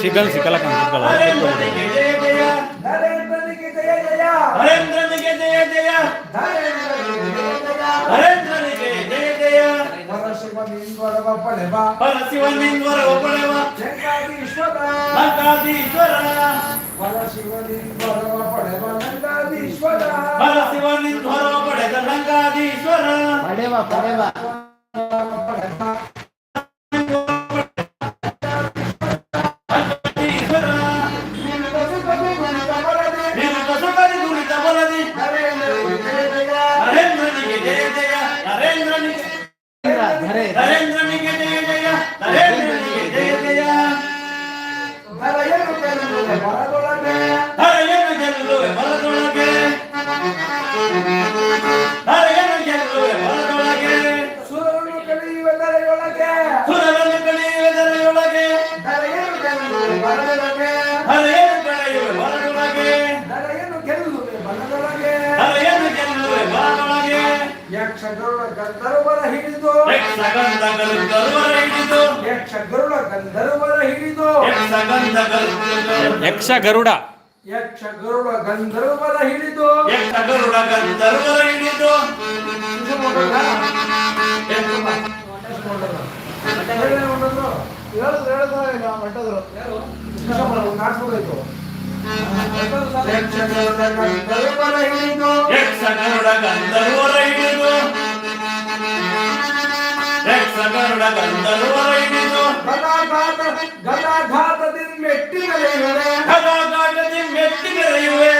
ಸಿಗಲ್ ಸಿಗಲ್ಲ ಕಾಣಿಸ್ಕೊಳ್ಳ ನರೇಂದ್ರನಿಗೆ ಜಯ ಜಯ ನರೇಂದ್ರನಿಗೆ ಜಯ ಜಯ Narendra Para si volvimos a ponerla, para si volvimos a ponerla, para si volvimos a ponerla, para si volvimos a ponerla, para si volvimos a ponerla, para si volvimos a ponerla. ಯಕ್ಷ ಗರುಡ ಗಂಧರ್ವರ ಯಕ್ಷ ಗರುಡ. ಗರುಡ ಗರುಡ ಗಂಧರ್ವರ ಹಿಡಿದು. ಯಕ್ಷ ಗರುಡ ಗಂಧರ್ವರ ಹಿಡಿದು. ಯಕ್ಷ ಗರುಡ ಗಂಧರ್ವರ ಹಿಡಿದು. ಯಕ್ಷ ಗರುಡ ಗಂಧರ್ವರ ಹಿಡಿದು. ಸಕರ್ಣಗಂಧರ್ವರೈನಿದು ಗದಾಘಾತದಿಂದ ಮೆಟ್ಟಿಗಳೆಯುವೆ ಗದಾಘಾತದಿಂದ ಮೆಟ್ಟಿಗಳೆಯುವೆ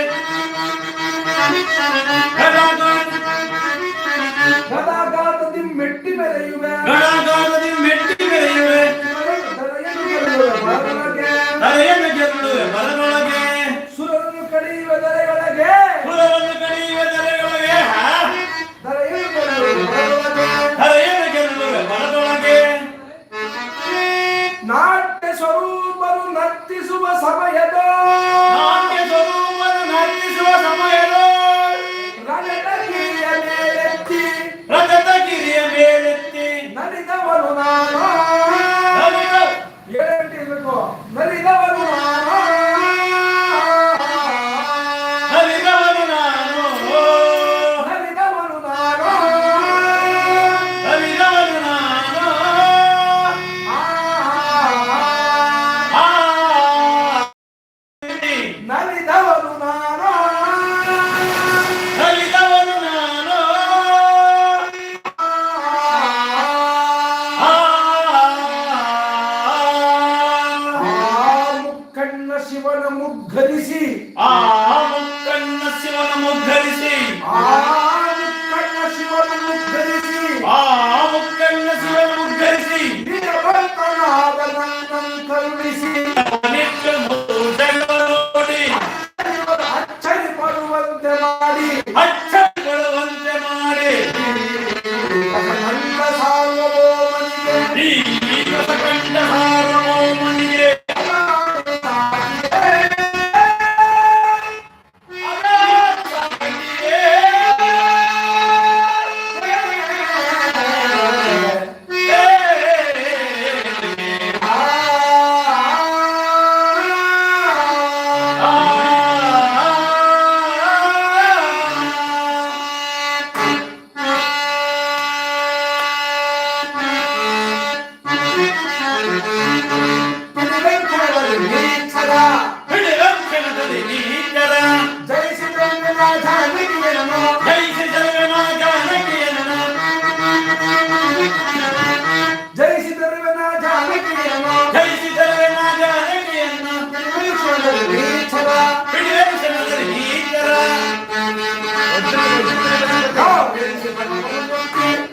ಗದಾಘಾತದಿಂದ ಮೆಟ್ಟಿ ಮೆರೆಯುವೆ ಗದಾಘಾತದಿಂದ ಮೆಟ್ಟಿ ಮೆರೆಯುವೆ ತಲೆಯ He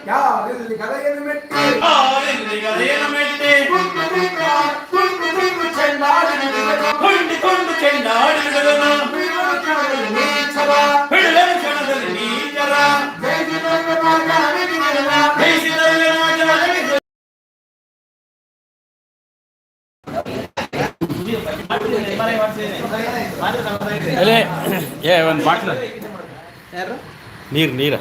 ಯಾರಿಲ್ಲಿ ಕಲೆಯನ್ನು ಏ ಒಂದು ಬಾಟ್ಲ ನೀರು ನೀರ.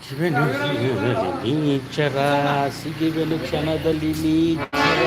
ಸಿಗುವೆನು ನೀಚರ ಸಿಗಿವೆನು ಕ್ಷಣದಲ್ಲಿ ನೀಚರ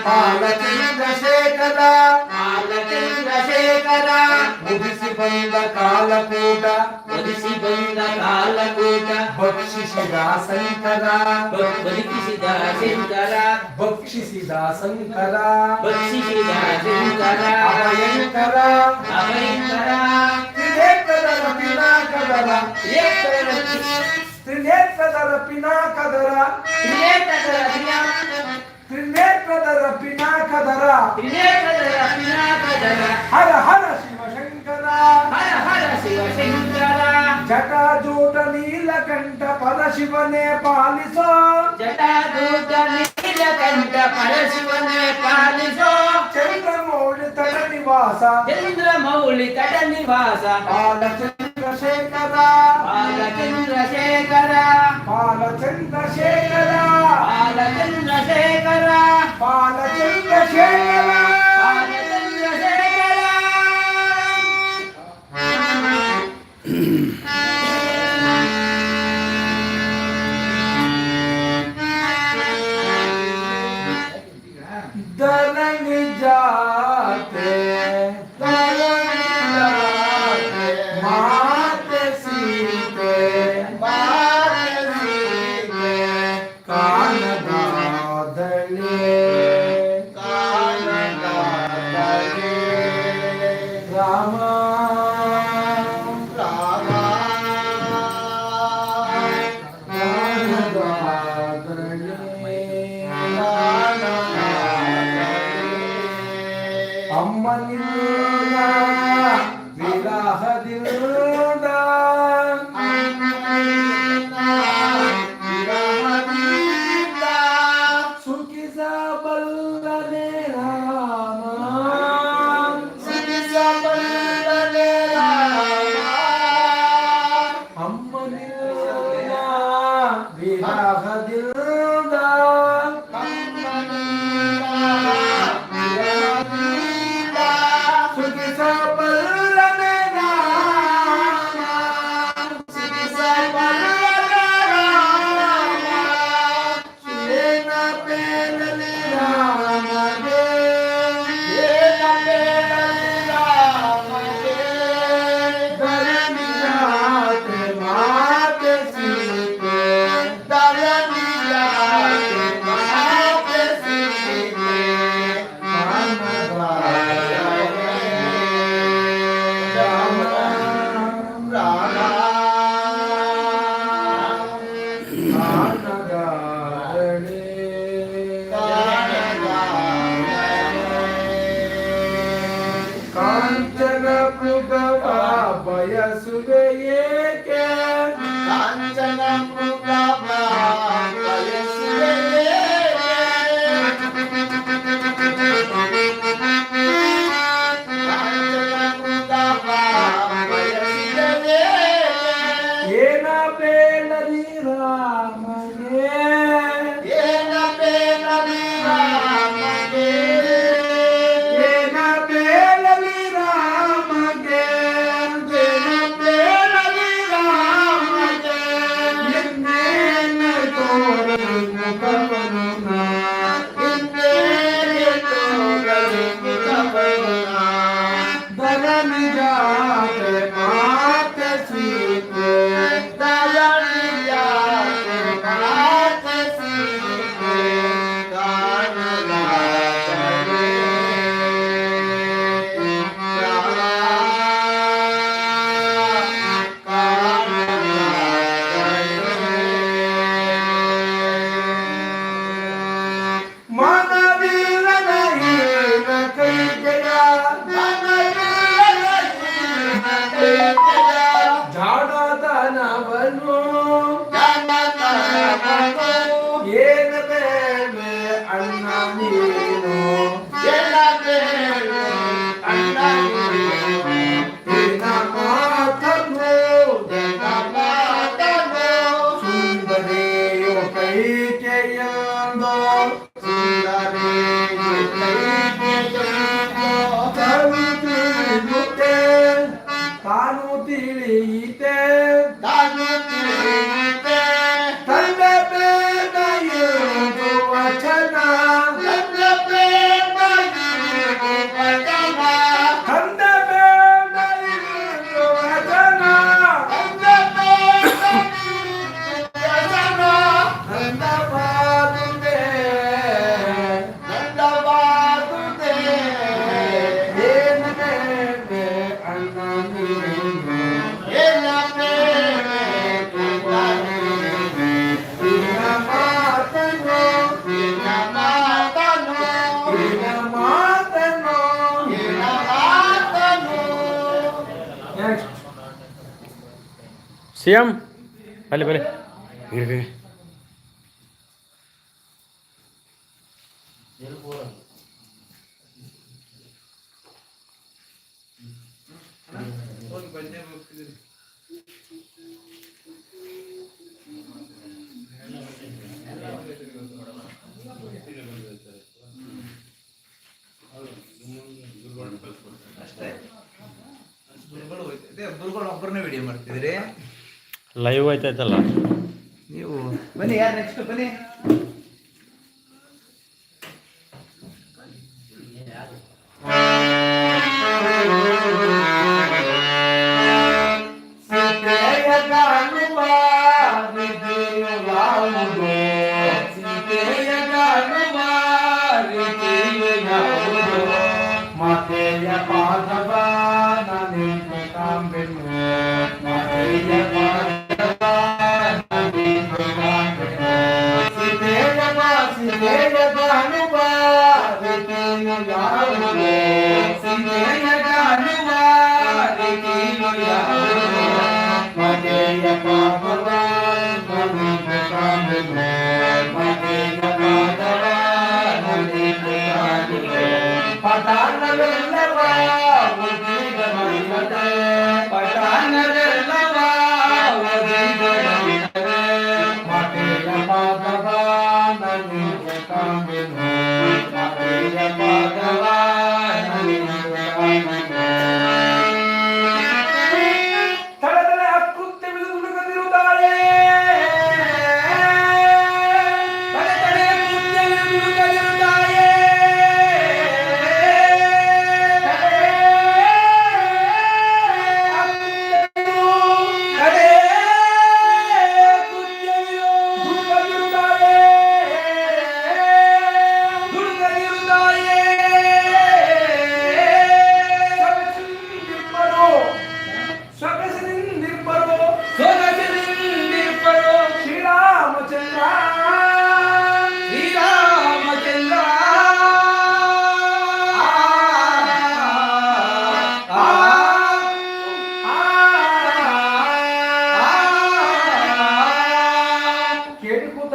ನಿವಾಸ ಬಾಲ ಚಂದ್ರಶೇಖರ ಬಾಲಚಂದ್ರಶೇಖರ ಮುಗಿಸಿ ಬಂದ ಕಾಲಕೂಟ ಒದಿಸಿ ಬಂದ ಕಾಲಕೂಟ ಭಕ್ಷಿಸಿದ ಶಂಕರ ಬದುಕಿಸಿದ ಶಂಕರ ಭಕ್ಷಿಸಿದ ಶಂಕರ ಭಕ್ಷಿಸಿದ ಶಂಕರ ಅಭಯಂಕರ ಅಭಯಂಕರ ತ್ರಿನೇತ್ರದರ ಪಿನಾಕದರ ಏಕರ ತ್ರಿನೇತ್ರದರ ಪಿನಾಕದರ ತ್ರಿನೇತ್ರದರ ತ್ರಿನೇತ್ರದರ ಪಿನಾಕದರ ತ್ರಿನೇತ್ರದರ ಪಿನಾಕದರ ಹರ ಹರ ಶಿವಶಂಕರ ಹರ ಹರ ಶಿವಶಂಕರ ಜಟಾಜೂಟ ನೀಲಕಂಠ ಪರಶಿವನೇ ಪಾಲಿಸೋ ಜಟಾದೂತ ನೀಲಕಂಠ ಪರಶಿವನೇ ಪಾಲಿಸೋ ಚಂದ್ರಮೌಳಿ ತಡ ನಿವಾಸ ಚಂದ್ರಮೌಳಿ ತಟ ನಿವಾಸ ಬಾಲಚಂದ್ರಶೇಖರ చంద్రశేఖర. బాలచంద్రశేఖర. బాలచంద్రశేఖర. బాలచంద్రశేఖర. బాలచంద్రశేఖర. હરી રામ ಸಿ ಎಂ ಅಲ್ಲಿ ಬರೀ ಅಷ್ಟೇ. ಗುರುಗಳು ಒಬ್ಬರನ್ನೇ ವಿಡಿಯೋ ಮಾಡ್ತಿದ್ರಿ ಲೈವ್ ಐತೈತಲ್ಲ ನೀವು ಬನ್ನಿ ಯಾರು ನೆಕ್ಸ್ಟ್ ಬನ್ನಿ. ยะมะเนยะปะ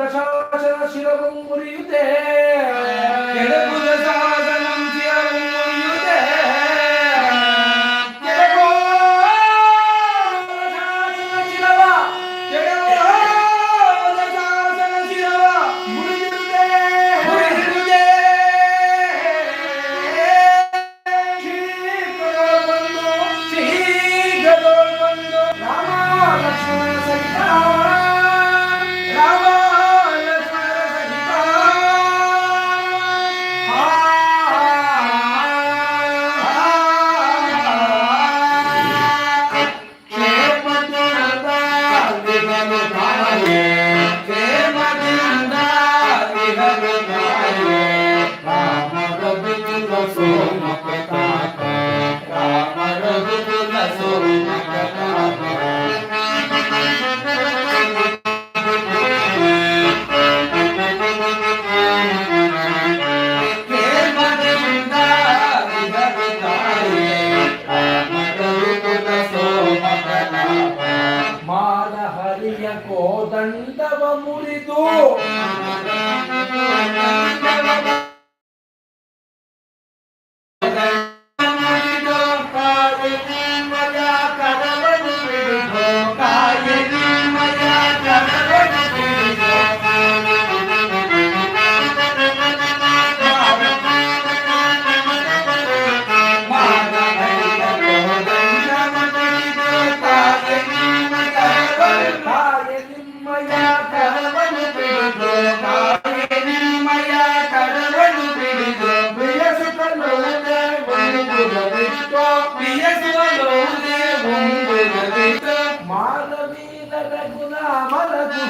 সারা শিরবঙ্গুরিতে কেড়ে বুঝে সারা Vamos.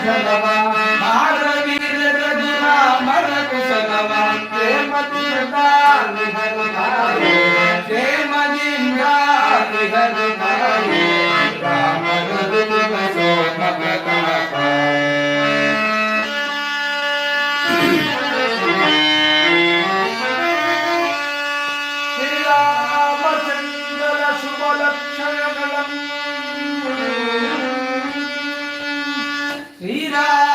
مها رنير کي ديا مر کو سلام ته مديتا به مديتا ته مديتا هر به ان کا مر کني Peter!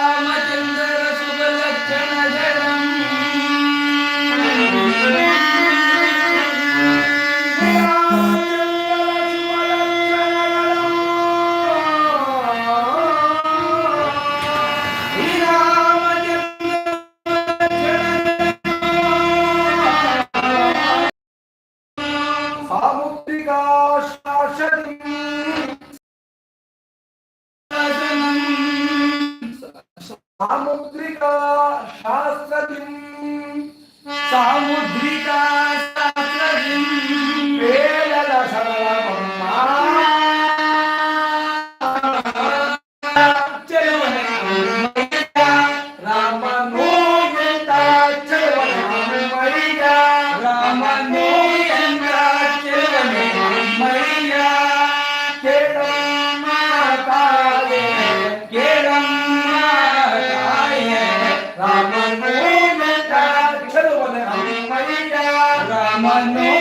no.